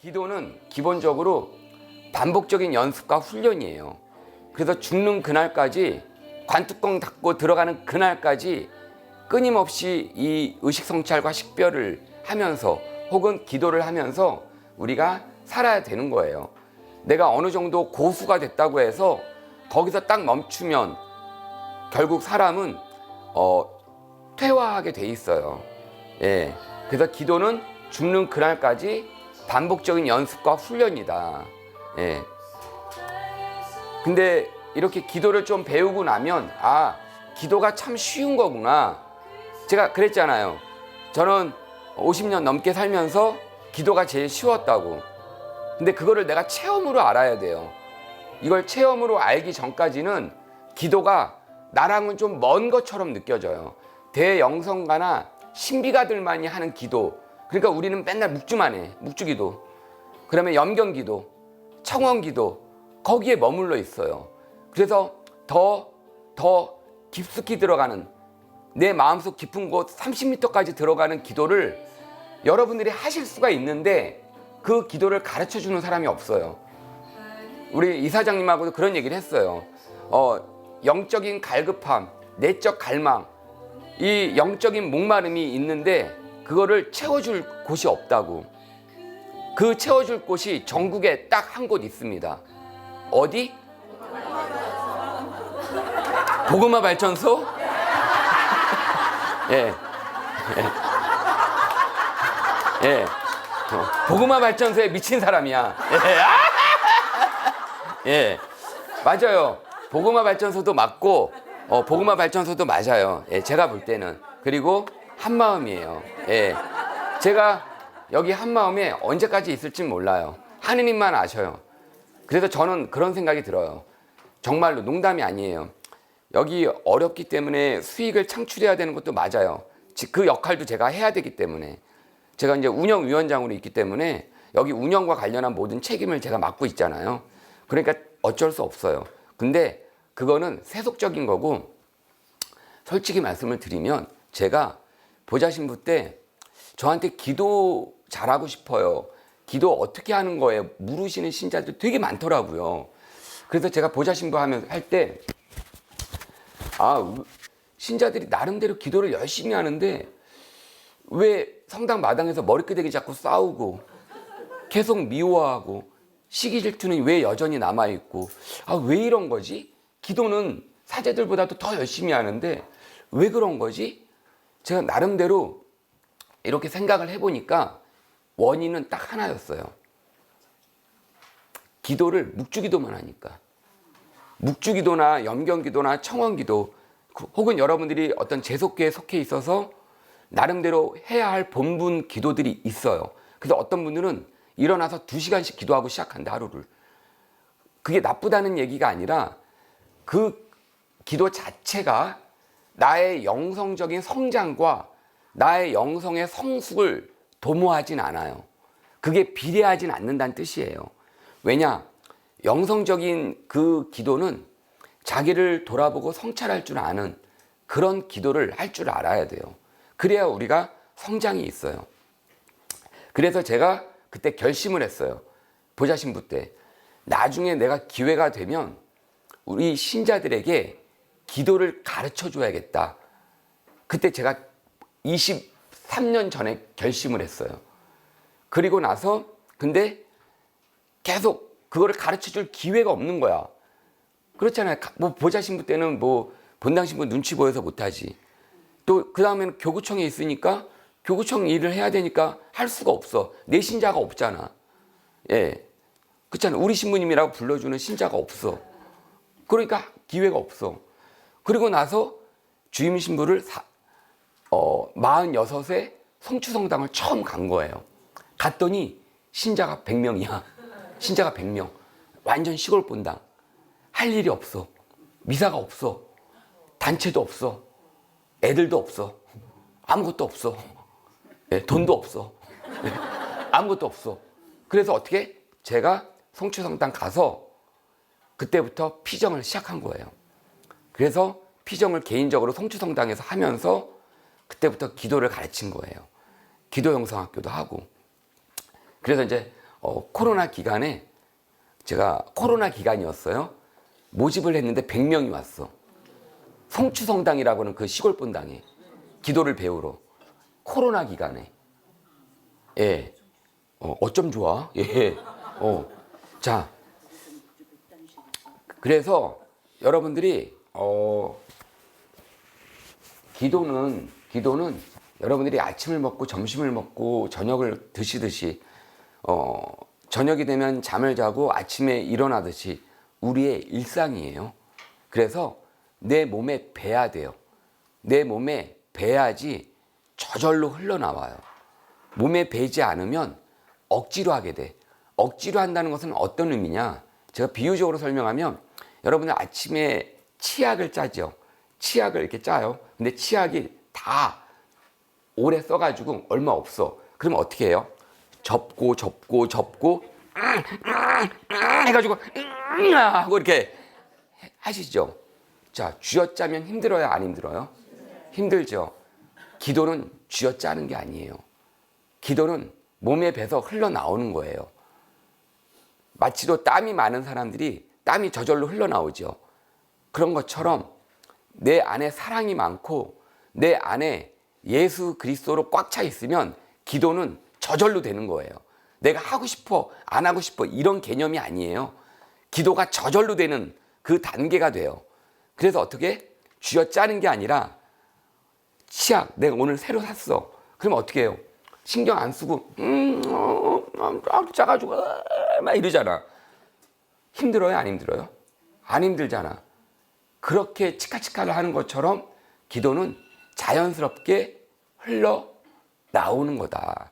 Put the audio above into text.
기도는 기본적으로 반복적인 연습과 훈련이에요. 그래서 죽는 그날까지 관뚜껑 닫고 들어가는 그날까지 끊임없이 이 의식 성찰과 식별을 하면서 혹은 기도를 하면서 우리가 살아야 되는 거예요. 내가 어느 정도 고수가 됐다고 해서 거기서 딱 멈추면 결국 사람은 어, 퇴화하게 돼 있어요. 예. 그래서 기도는 죽는 그날까지 반복적인 연습과 훈련이다. 예. 근데 이렇게 기도를 좀 배우고 나면 아, 기도가 참 쉬운 거구나. 제가 그랬잖아요. 저는 50년 넘게 살면서 기도가 제일 쉬웠다고. 근데 그거를 내가 체험으로 알아야 돼요. 이걸 체험으로 알기 전까지는 기도가 나랑은 좀 먼 것처럼 느껴져요. 대영성가나 신비가들만이 하는 기도. 그러니까 우리는 맨날 묵주만 해. 묵주기도. 그러면 염경기도, 청원기도 거기에 머물러 있어요. 그래서 더, 더 깊숙이 들어가는 내 마음속 깊은 곳 30m까지 들어가는 기도를 여러분들이 하실 수가 있는데 그 기도를 가르쳐 주는 사람이 없어요. 우리 이사장님하고도 그런 얘기를 했어요. 어, 영적인 갈급함, 내적 갈망, 이 영적인 목마름이 있는데 그거를 채워줄 곳이 없다고. 그 채워줄 곳이 전국에 딱 한 곳 있습니다. 어디? 보그마 발전소? 예. 예. 예. 어, 보그마 발전소에 미친 사람이야. 예. 예. 맞아요. 보그마 발전소도 맞고, 어, 보그마 발전소도 맞아요. 예, 제가 볼 때는. 그리고 한마음이에요. 예. 제가 여기 한마음에 언제까지 있을지 몰라요. 하느님만 아셔요. 그래서 저는 그런 생각이 들어요. 정말로 농담이 아니에요. 여기 어렵기 때문에 수익을 창출해야 되는 것도 맞아요. 지- 그 역할도 제가 해야 되기 때문에. 제가 이제 운영위원장으로 있기 때문에 여기 운영과 관련한 모든 책임을 제가 맡고 있잖아요. 그러니까 어쩔 수 없어요. 근데 그거는 세속적인 거고 솔직히 말씀을 드리면 제가 보좌신부 때 저한테 기도 잘하고 싶어요. 기도 어떻게 하는 거예요? 물으시는 신자들 되게 많더라고요. 그래서 제가 보좌신부 하면 할 때 아, 신자들이 나름대로 기도를 열심히 하는데 왜 성당 마당에서 머리끄댕이 잡고 싸우고 계속 미워하고 시기 질투는 왜 여전히 남아 있고 아 왜 이런 거지? 기도는 사제들보다도 더 열심히 하는데 왜 그런 거지? 제가 나름대로 이렇게 생각을 해보니까 원인은 딱 하나였어요. 기도를 묵주기도만 하니까. 묵주기도나 염경기도나 청원기도 그- 혹은 여러분들이 어떤 제속교에 속해 있어서 나름대로 해야 할 본분 기도들이 있어요. 그래서 어떤 분들은 일어나서 두 시간씩 기도하고 시작한다 하루를. 그게 나쁘다는 얘기가 아니라 그 기도 자체가 나의 영성적인 성장과 나의 영성의 성숙을 도모하진 않아요. 그게 비례하진 않는다는 뜻이에요. 왜냐? 영성적인 그 기도는 자기를 돌아보고 성찰할 줄 아는 그런 기도를 할 줄 알아야 돼요. 그래야 우리가 성장이 있어요. 그래서 제가 그때 결심을 했어요. 보좌신부 때. 나중에 내가 기회가 되면 우리 신자들에게 기도를 가르쳐 줘야겠다. 그때 제가 23년 전에 결심을 했어요. 그리고 나서 근데 계속 그거를 가르쳐 줄 기회가 없는 거야. 그렇잖아요. 가- 뭐 보좌 신부 때는 뭐 본당 신부 눈치 보여서 못 하지. 또 그 다음에는 교구청에 있으니까 교구청 일을 해야 되니까 할 수가 없어. 내 신자가 없잖아. 예. 그렇잖아. 우리 신부님이라고 불러주는 신자가 없어. 그러니까 기회가 없어. 그리고 나서 주임 신부를 사, 어, 46에 성추성당을 처음 간 거예요. 갔더니 신자가 100명이야. 신자가 100명. 완전 시골 본당. 할 일이 없어. 미사가 없어. 단체도 없어. 애들도 없어. 아무것도 없어. 예, 돈도 없어. 예, 아무것도 없어. 그래서 어떻게? 제가 성추성당 가서 그때부터 피정을 시작한 거예요. 그래서 피정을 개인적으로 성추성당에서 하면서 그때부터 기도를 가르친 거예요. 기도 영성학교도 하고. 그래서 이제 어, 코로나 기간에 제가 코로나 기간이었어요. 모집을 했는데 100명이 왔어. 성추성당이라고 하는 그 시골 본당에 기도를 배우러 코로나 기간에 예. 어, 어쩜 좋아? 예. 어. 자. 그래서 여러분들이 어 기도는 기도는 여러분들이 아침을 먹고 점심을 먹고 저녁을 드시듯이 어 저녁이 되면 잠을 자고 아침에 일어나듯이 우리의 일상이에요. 그래서 내 몸에 배야 돼요. 내 몸에 배야지 저절로 흘러나와요. 몸에 배지 않으면 억지로 하게 돼. 억지로 한다는 것은 어떤 의미냐? 제가 비유적으로 설명하면 여러분들 아침에 치약을 짜죠. 치약을 이렇게 짜요. 근데 치약이 다 오래 써가지고 얼마 없어. 그러면 어떻게 해요? 접고 접고 접고 해가지고 하고 이렇게 하시죠. 자 쥐어짜면 힘들어요, 안 힘들어요? 힘들죠. 기도는 쥐어짜는 게 아니에요. 기도는 몸에 배서 흘러나오는 거예요. 마치도 땀이 많은 사람들이 땀이 저절로 흘러나오죠. 그런 것처럼 내 안에 사랑이 많고 내 안에 예수 그리스도로 꽉 차 있으면 기도는 저절로 되는 거예요. 내가 하고 싶어, 안 하고 싶어 이런 개념이 아니에요. 기도가 저절로 되는 그 단계가 돼요. 그래서 어떻게 쥐어 짜는 게 아니라 치약 내가 오늘 새로 샀어. 그럼 어떻게 해요? 신경 안 쓰고 음, 어, 어, 어, 짜가지고 어, 막 이러잖아. 힘들어요? 안 힘들어요? 안 힘들잖아. 그렇게 치카치카를 하는 것처럼 기도는 자연스럽게 흘러 나오는 거다.